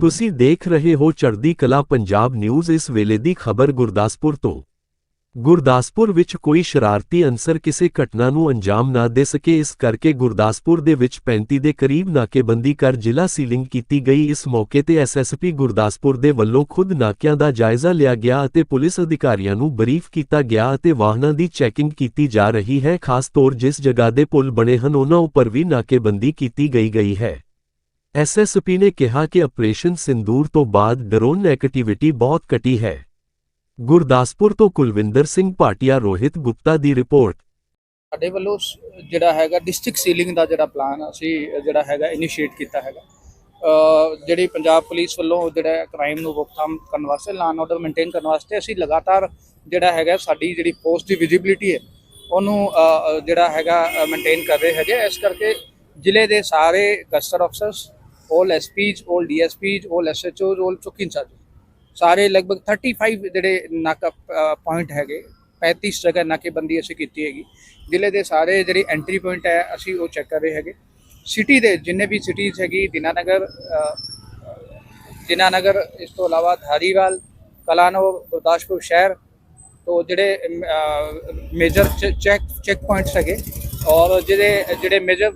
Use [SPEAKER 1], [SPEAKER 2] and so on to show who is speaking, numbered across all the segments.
[SPEAKER 1] ਤੁਸੀਂ ਦੇਖ ਰਹੇ ਹੋ ਚੜ੍ਹਦੀ ਕਲਾ ਪੰਜਾਬ ਨਿਊਜ਼ ਇਸ ਵੇਲੇ ਦੀ ਖਬਰ ਗੁਰਦਾਸਪੁਰ ਤੋਂ। ਗੁਰਦਾਸਪੁਰ ਵਿੱਚ ਕੋਈ ਸ਼ਰਾਰਤੀ ਅਨਸਰ ਕਿਸੇ ਘਟਨਾ ਨੂੰ ਅੰਜਾਮ ਨਾ ਦੇ ਸਕੇ, ਇਸ ਕਰਕੇ ਗੁਰਦਾਸਪੁਰ ਦੇ ਵਿੱਚ 35 ਦੇ ਕਰੀਬ ਨਾਕੇਬੰਦੀ ਕਰ ਜ਼ਿਲ੍ਹਾ ਸੀਲਿੰਗ ਕੀਤੀ ਗਈ। ਇਸ ਮੌਕੇ ਤੇ ਐਸਐਸਪੀ ਗੁਰਦਾਸਪੁਰ ਦੇ ਵੱਲੋਂ ਖੁਦ ਨਾਕਿਆਂ ਦਾ ਜਾਇਜ਼ਾ ਲਿਆ ਗਿਆ ਅਤੇ ਪੁਲਿਸ ਅਧਿਕਾਰੀਆਂ ਨੂੰ ਬਰੀਫ ਕੀਤਾ ਗਿਆ ਅਤੇ ਵਾਹਨਾਂ ਦੀ ਚੈਕਿੰਗ ਕੀਤੀ ਜਾ ਰਹੀ ਹੈ। ਖਾਸ ਤੌਰ ਜਿਸ ਜਗ੍ਹਾ ਦੇ ਪੁਲ ਬਣੇ ਹਨ, ਉਹਨਾਂ ਉੱਪਰ ਵੀ ਨਾਕੇਬੰਦੀ ਕੀਤੀ ਗਈ ਗਈ ਹੈ। ਐਸਐਸਪੀ ਨੇ ਕਿਹਾ ਕਿ ਆਪਰੇਸ਼ਨ ਸਿੰਦੂਰ ਤੋਂ ਬਾਅਦ ਡਰੋਨ ਐਕਟੀਵਿਟੀ ਬਹੁਤ ਘਟੀ ਹੈ। ਗੁਰਦਾਸਪੁਰ ਤੋਂ ਕੁਲਵਿੰਦਰ ਸਿੰਘ ਭਾਟੀਆ, ਰੋਹਿਤ ਗੁਪਤਾ ਦੀ ਰਿਪੋਰਟ।
[SPEAKER 2] ਸਾਡੇ ਵੱਲੋਂ ਜਿਹੜਾ ਹੈਗਾ ਡਿਸਟ੍ਰਿਕਟ ਸੀਲਿੰਗ ਦਾ ਜਿਹੜਾ ਪਲਾਨ ਅਸੀਂ, ਜਿਹੜਾ ਹੈਗਾ ਇਨੀਸ਼ੀਏਟ ਕੀਤਾ ਹੈਗਾ। ਜਿਹੜੀ ਪੰਜਾਬ ਪੁਲਿਸ ਵੱਲੋਂ ਜਿਹੜਾ ਕ੍ਰਾਈਮ ਨੂੰ ਰੋਕਥਾਮ ਕਰਨ ਵਾਸਤੇ ਲਾਅ ਆਰਡਰ ਮੇਨਟੇਨ ਕਰਨ ਵਾਸਤੇ ਅਸੀਂ ਲਗਾਤਾਰ ਜਿਹੜਾ ਹੈਗਾ ਸਾਡੀ ਜਿਹੜੀ ਪੋਸਟ ਦੀ ਵਿਜ਼ਿਬਿਲਿਟੀ ਹੈ, ਉਹਨੂੰ ਜਿਹੜਾ ਹੈਗਾ ਮੇਨਟੇਨ ਕਰ ਰਹੇ ਹੈਗੇ। ਇਸ ਕਰਕੇ ਜ਼ਿਲ੍ਹੇ ਦੇ ਸਾਰੇ gazetted officers all SPs, all DSPs, all SHOs, all ਚੌਕੀ ਇੰਚਾਰਜ ਸਾਰੇ ਲਗਭਗ 35 ਜਿਹੜੇ ਨਾਕਾ ਪੁਆਇੰਟ ਹੈਗੇ 35 ਜਗ੍ਹਾ ਨਾਕੇਬੰਦੀ ਅਸੀਂ ਕੀਤੀ ਹੈਗੀ। ਜ਼ਿਲ੍ਹੇ ਦੇ ਸਾਰੇ ਜਿਹੜੇ ਐਂਟਰੀ ਪੁਆਇੰਟ ਹੈ ਅਸੀਂ ਉਹ ਚੈੱਕ ਕਰ ਰਹੇ ਹੈਗੇ। ਸਿਟੀ ਦੇ ਜਿੰਨੇ ਵੀ ਸਿਟੀਜ਼ ਹੈਗੀ ਦਿਨਾਨਗਰ ਦਿਨਾਨਗਰ ਇਸ ਤੋਂ ਇਲਾਵਾ ਧਾਰੀਵਾਲ ਕਲਾਨੋ ਗੁਰਦਾਸਪੁਰ ਸ਼ਹਿਰ ਤੋਂ ਜਿਹੜੇ ਮੇਜਰ ਚੈੱਕ ਚੈੱਕ ਪੁਆਇੰਟਸ ਹੈਗੇ। ਔਰ ਜਿਹੜੇ ਜਿਹੜੇ ਮੇਜਰ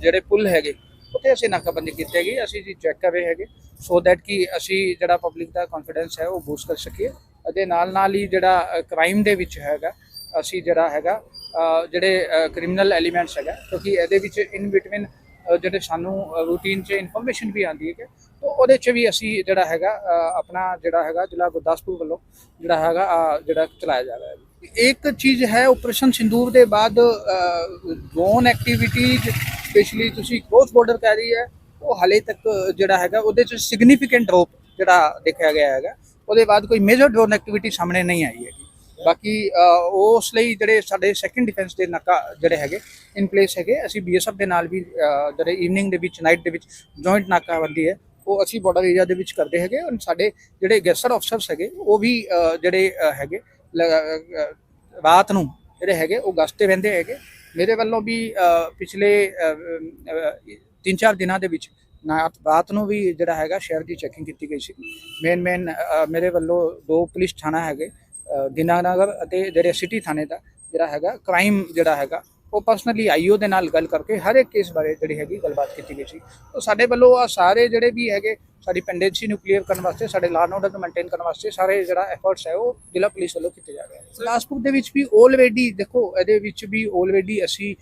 [SPEAKER 2] ਜਿਹੜੇ ਪੁਲ ਹੈਗੇ ਉੱਥੇ ਅਸੀਂ ਨਾਕਾਬੰਦੀ ਕੀਤੀ ਹੈਗੀ, ਅਸੀਂ ਜੀ ਚੈੱਕ ਕਰ ਰਹੇ ਹੈਗੇ ਸੋ ਦੈਟ ਕਿ ਅਸੀਂ ਜਿਹੜਾ ਪਬਲਿਕ ਦਾ ਕੌਨਫੀਡੈਂਸ ਹੈ ਉਹ ਬੂਸਟ ਕਰ ਸਕੀਏ। ਅਤੇ ਨਾਲ ਨਾਲ ਹੀ ਜਿਹੜਾ ਕ੍ਰਾਈਮ ਦੇ ਵਿੱਚ ਹੈਗਾ, ਅਸੀਂ ਜਿਹੜਾ ਹੈਗਾ ਜਿਹੜੇ ਕ੍ਰਿਮੀਨਲ ਐਲੀਮੈਂਟਸ ਹੈਗਾ, ਕਿਉਂਕਿ ਇਹਦੇ ਵਿੱਚ ਇਨ ਬਿਟਵੀਨ ਜਿਹੜੇ ਸਾਨੂੰ ਰੂਟੀਨ 'ਚ ਇਨਫੋਰਮੇਸ਼ਨ ਵੀ ਆਉਂਦੀ ਹੈ ਕਿ ਤਾਂ ਉਹਦੇ 'ਚ ਵੀ ਅਸੀਂ ਜਿਹੜਾ ਹੈਗਾ ਆਪਣਾ ਜਿਹੜਾ ਹੈਗਾ ਜ਼ਿਲ੍ਹਾ ਗੁਰਦਾਸਪੁਰ ਵੱਲੋਂ ਜਿਹੜਾ ਹੈਗਾ ਜਿਹੜਾ ਚਲਾਇਆ ਜਾ ਰਿਹਾ ਹੈ। ਇੱਕ ਚੀਜ਼ ਹੈ ਆਪਰੇਸ਼ਨ ਸਿੰਦੂਰ ਦੇ ਬਾਅਦ ਡਰੋਨ ਐਕਟੀਵਿਟੀਜ਼ ਸਪੈਸ਼ਲੀ ਤੁਸੀਂ ਕ੍ਰੋਸ ਬਾਰਡਰ ਕਹਿ ਰਹੀ ਹੈ, ਉਹ ਹਾਲੇ ਤੱਕ ਜਿਹੜਾ ਹੈਗਾ, ਉਹਦੇ 'ਚ ਸਿਗਨੀਫੀਕੈਂਟ ਡ੍ਰੌਪ ਜਿਹੜਾ ਦੇਖਿਆ ਗਿਆ ਹੈਗਾ, ਉਹਦੇ ਬਾਅਦ ਕੋਈ ਮੇਜਰ ਡਰੋਨ ਐਕਟੀਵਿਟੀ ਸਾਹਮਣੇ ਨਹੀਂ ਆਈ ਹੈਗੀ। ਬਾਕੀ ਉਸ ਲਈ ਜਿਹੜੇ ਸਾਡੇ ਸੈਕੰਡ ਡਿਫੈਂਸ ਦੇ ਨਾਕਾ ਜਿਹੜੇ ਹੈਗੇ ਇਨ ਪਲੇਸ ਹੈਗੇ, ਅਸੀਂ ਬੀਐਸਐਫ ਦੇ ਨਾਲ ਵੀ ਜਿਹੜੇ ਈਵਨਿੰਗ ਦੇ ਵਿੱਚ ਨਾਈਟ ਦੇ ਵਿੱਚ ਜੁਆਇੰਟ ਨਾਕਾਬੰਦੀ ਹੈ, ਉਹ ਅਸੀਂ ਬਾਰਡਰ ਏਰੀਆ ਦੇ ਵਿੱਚ ਕਰਦੇ ਹੈਗੇ, ਔਰ ਸਾਡੇ ਜਿਹੜੇ ਗੈਸਰ ਅਫਸਰਸ ਹੈਗੇ, ਉਹ ਵੀ ਜਿਹੜੇ ਹੈਗੇ ਰਾਤ ਨੂੰ ਜਿਹੜੇ ਹੈਗੇ ਉਹ ਗਸਤੇ ਤੇ ਰਹਿੰਦੇ ਹੈਗੇ। ਮੇਰੇ ਵੱਲੋਂ ਵੀ ਪਿਛਲੇ 3-4 ਦਿਨਾਂ ਦੇ ਵਿੱਚ ਨਾ ਰਾਤ ਨੂੰ ਵੀ ਜਿਹੜਾ ਹੈਗਾ ਸ਼ਹਿਰ ਦੀ ਚੈਕਿੰਗ ਕੀਤੀ ਗਈ ਸੀ। ਮੇਨ ਮੇਨ ਮੇਰੇ ਵੱਲੋਂ ਦੋ ਪੁਲਿਸ ਥਾਣਾ ਹੈਗੇ ਅ, ਦੀਨਾਨਗਰ ਅਤੇ ਜਿਹੜੇ ਸਿਟੀ ਥਾਣੇ ਦਾ ਜਿਹੜਾ ਹੈਗਾ ਕ੍ਰਾਈਮ ਜਿਹੜਾ ਹੈਗਾ ਉਹ ਪਰਸਨਲੀ ਆਈਓ ਦੇ ਨਾਲ ਗੱਲ ਕਰਕੇ ਹਰ ਇੱਕ ਕੇਸ ਬਾਰੇ ਜਿਹੜੀ ਹੈਗੀ ਗੱਲਬਾਤ ਕੀਤੀ ਗਈ ਸੀ। ਉਹ ਸਾਡੇ ਵੱਲੋਂ ਆ ਸਾਰੇ ਜਿਹੜੇ ਵੀ ਹੈਗੇ ਸਾਡੀ ਪੈਂਡੈਂਸੀ ਨੂੰ ਕਲੀਅਰ ਕਰਨ ਵਾਸਤੇ, ਸਾਡੇ ਲਾਅ ਆਰਡਰ ਨੂੰ ਮੇਨਟੇਨ ਕਰਨ ਵਾਸਤੇ ਸਾਰੇ ਜਿਹੜਾ ਐਫਰਟਸ ਹੈ ਉਹ ਜ਼ਿਲ੍ਹਾ ਪੁਲਿਸ ਵੱਲੋਂ ਕੀਤੇ ਜਾ ਰਹੇ ਹਨ। ਬਿਲਾਸਪੁਰ ਦੇ ਵਿੱਚ ਵੀ ਆਲਰੇਡੀ ਦੇਖੋ, ਇਹਦੇ ਵਿੱਚ ਵੀ ਆਲਰੇਡੀ ਅਸੀਂ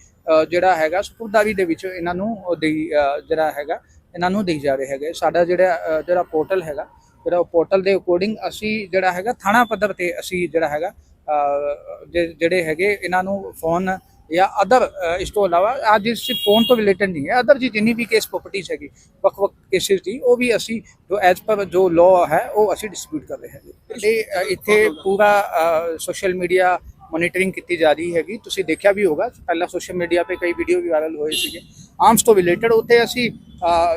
[SPEAKER 2] ਜਿਹੜਾ ਹੈਗਾ ਸਪੁਰਦਾਵੀ ਦੇ ਵਿੱਚ ਇਹਨਾਂ ਨੂੰ ਦੇਈ ਜਿਹੜਾ ਹੈਗਾ, ਇਹਨਾਂ ਨੂੰ ਦੇਈ ਜਾ ਰਹੇ ਹੈਗੇ। ਸਾਡਾ ਜਿਹੜਾ ਜਿਹੜਾ ਪੋਰਟਲ ਹੈਗਾ, ਜਿਹੜਾ ਪੋਰਟਲ ਦੇ ਅਕੋਰਡਿੰਗ ਅਸੀਂ ਜਿਹੜਾ ਹੈਗਾ ਥਾਣਾ ਪੱਧਰ ਤੇ ਅਸੀਂ ਜਿਹੜਾ ਹੈਗਾ ਜਿਹੜੇ ਹੈਗੇ ਇਹਨਾਂ ਨੂੰ ਫੋਨ ਜਾਂ ਅਦਰ ਇਸ ਤੋਂ ਇਲਾਵਾ ਅੱਜ ਇਸ ਫੋਨ ਤੋਂ ਰਿਲੇਟਡ ਨਹੀਂ ਹੈ ਅਦਰ ਜੀ ਜਿੰਨੀ ਵੀ ਕੇਸ ਪ੍ਰੋਪਰਟੀਜ਼ ਹੈਗੀ ਵੱਖ ਵੱਖ ਕੇਸਿਸ ਦੀ, ਉਹ ਵੀ ਅਸੀਂ ਜੋ ਐਜ਼ ਪਰ ਜੋ ਲਾਅ ਹੈ, ਉਹ ਅਸੀਂ ਡਿਸਪਿਊਟ ਕਰ ਰਹੇ ਹੈਗੇ। ਤੇ ਇੱਥੇ ਪੂਰਾ ਸੋਸ਼ਲ ਮੀਡੀਆ ਮੋਨੀਟਰਿੰਗ ਕੀਤੀ ਜਾ ਰਹੀ ਹੈਗੀ। ਤੁਸੀਂ ਦੇਖਿਆ ਵੀ ਹੋਗਾ, ਪਹਿਲਾਂ ਸੋਸ਼ਲ ਮੀਡੀਆ ਤੇ ਕਈ ਵੀਡੀਓ ਵੀ ਵਾਇਰਲ ਹੋਏ ਸੀਗੇ। ਆਰਮਸ ਤੋਂ ਰਿਲੇਟਡ ਉੱਥੇ ਅਸੀਂ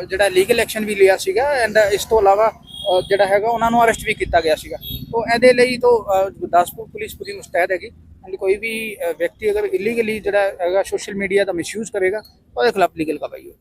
[SPEAKER 2] ਜਿਹੜਾ ਲੀਗਲ ਐਕਸ਼ਨ ਵੀ ਲਿਆ ਸੀਗਾ ਐਂਡ ਇਸ ਤੋਂ ਇਲਾਵਾ ਜਿਹੜਾ ਹੈਗਾ, ਉਹਨਾਂ ਨੂੰ ਅਰੈਸਟ ਵੀ ਕੀਤਾ ਗਿਆ ਸੀਗਾ। ਤੋਂ ਇਹਦੇ ਲਈ ਤੋਂ ਗੁਰਦਾਸਪੁਰ ਪੁਲਿਸ ਪੂਰੀ ਮੁਸਤੈਦ ਹੈਗੀ। ਐਂਡ ਕੋਈ ਵੀ ਵਿਅਕਤੀ ਅਗਰ ਇਲੀਗਲੀ ਜਿਹੜਾ ਹੈਗਾ ਸੋਸ਼ਲ ਮੀਡੀਆ ਦਾ ਮਿਸਯੂਜ਼ ਕਰੇਗਾ, ਉਹਦੇ ਖਿਲਾਫ ਲੀਗਲ ਕਾਰਵਾਈ ਹੋਵੇਗੀ।